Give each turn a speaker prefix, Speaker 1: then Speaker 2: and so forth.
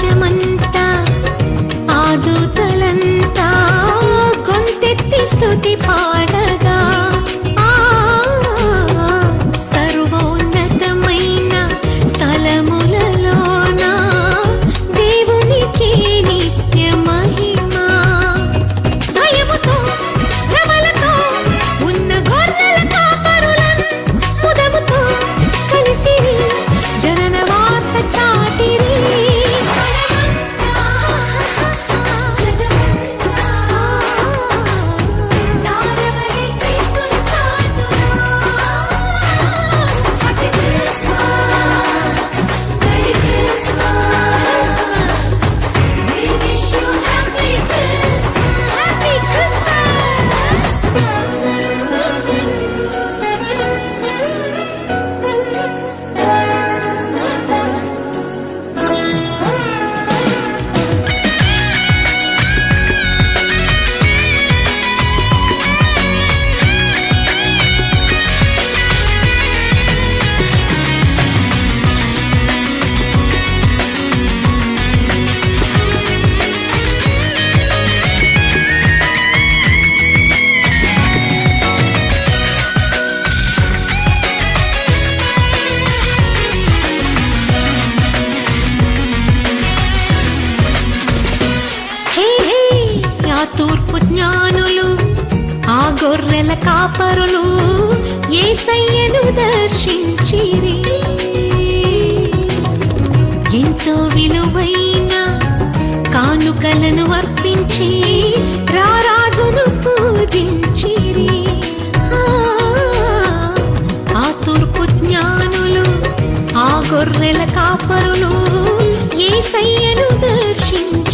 Speaker 1: దేశమంతా ఆదుతలంతా కొంతెత్తి స్థుతి పా గొర్రెల కాపరులు ఏసయ్యను దర్శించిరి. ఎంతో విలువైన కానుకలను అర్పించి రారాజును పూజించిరి. ఆ తూర్పు జ్ఞానులు ఆ గొర్రెల కాపరులు ఏసయ్యను దర్శించి